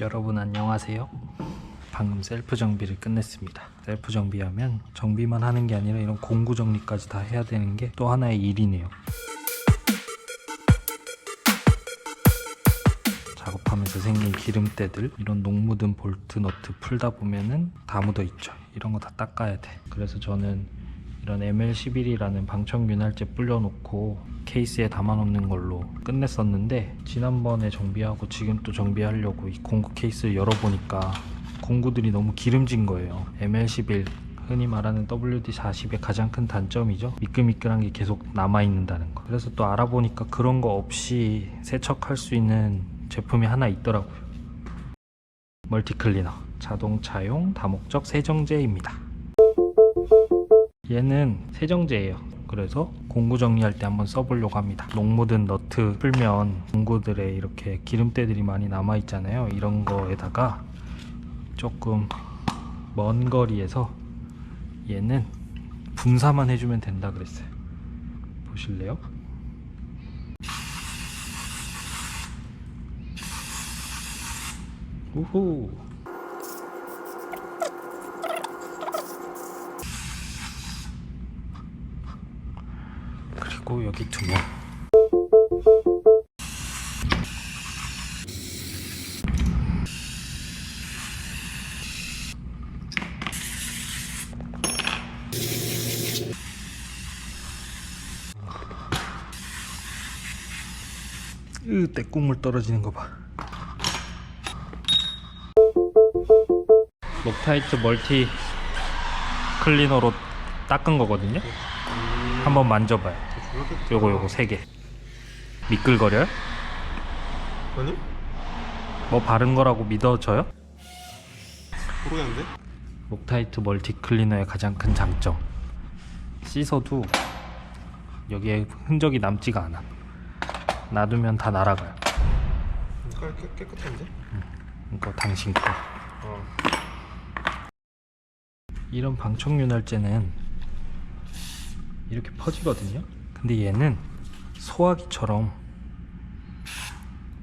여러분 안녕하세요. 방금 셀프 정비를 끝냈습니다. 셀프 정비하면 정비만 하는 게 아니라 이런 공구 정리까지 다 해야 되는 게 또 하나의 일이네요. 작업하면서 생긴 기름때들 이런 녹 묻은 볼트 너트 풀다 보면은 다 묻어 있죠. 이런 거 다 닦아야 돼. 그래서 저는 이런 ML11이라는 방청 윤활제 불려놓고 케이스에 담아놓는 걸로 끝냈었는데 지난번에 정비하고 지금 또 정비하려고 이 공구 케이스를 열어보니까 공구들이 너무 기름진 거예요. ML11 흔히 말하는 WD-40의 가장 큰 단점이죠. 미끌미끌한 게 계속 남아있는다는 거. 그래서 또 알아보니까 그런 거 없이 세척할 수 있는 제품이 하나 있더라고요. 멀티클리너 자동차용 다목적 세정제입니다. 얘는 세정제예요. 그래서 공구 정리할 때 한번 써보려고 합니다. 녹 묻은 너트 풀면 공구들에 이렇게 기름때들이 많이 남아 있잖아요. 이런 거에다가 조금 먼 거리에서 얘는 분사만 해주면 된다 그랬어요. 보실래요? 우후. 그리고 여기 두모. 으, 때국물 떨어지는 거 봐. 록타이트 멀티 클리너로 닦은 거거든요. 한번 만져봐요. 요거 요거 세 개. 미끌거려요? 아니? 뭐 바른 거라고 믿어져요? 모르겠는데? 록타이트 멀티 클리너의 가장 큰 장점. 씻어도 여기에 흔적이 남지가 않아. 놔두면 다 날아가요. 깔 깨, 깨끗한데? 이거 당신 거. 어. 이런 방청윤활제는 이렇게 퍼지거든요. 근데 얘는 소화기처럼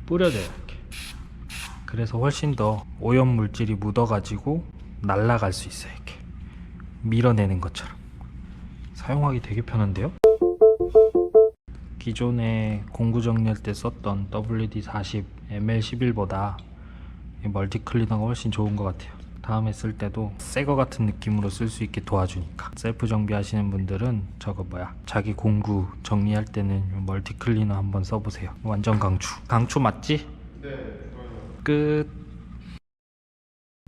뿌려져요. 이렇게. 그래서 훨씬 더 오염 물질이 묻어가지고 날아갈 수 있어요. 이렇게 밀어내는 것처럼 사용하기 되게 편한데요. 기존에 공구 정리할 때 썼던 WD-40 ML11보다 이 멀티 클리너가 훨씬 좋은 것 같아요. 다음에 쓸 때도 새 거 같은 느낌으로 쓸 수 있게 도와주니까 셀프 정비하시는 분들은 저거 뭐야 자기 공구 정리할 때는 이 멀티 클리너 한번 써보세요. 완전 강추. 강추 맞지? 네, 좋아요. 끝.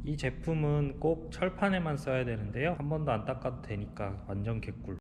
이 제품은 꼭 철판에만 써야 되는데요. 한 번도 안 닦아도 되니까 완전 개꿀.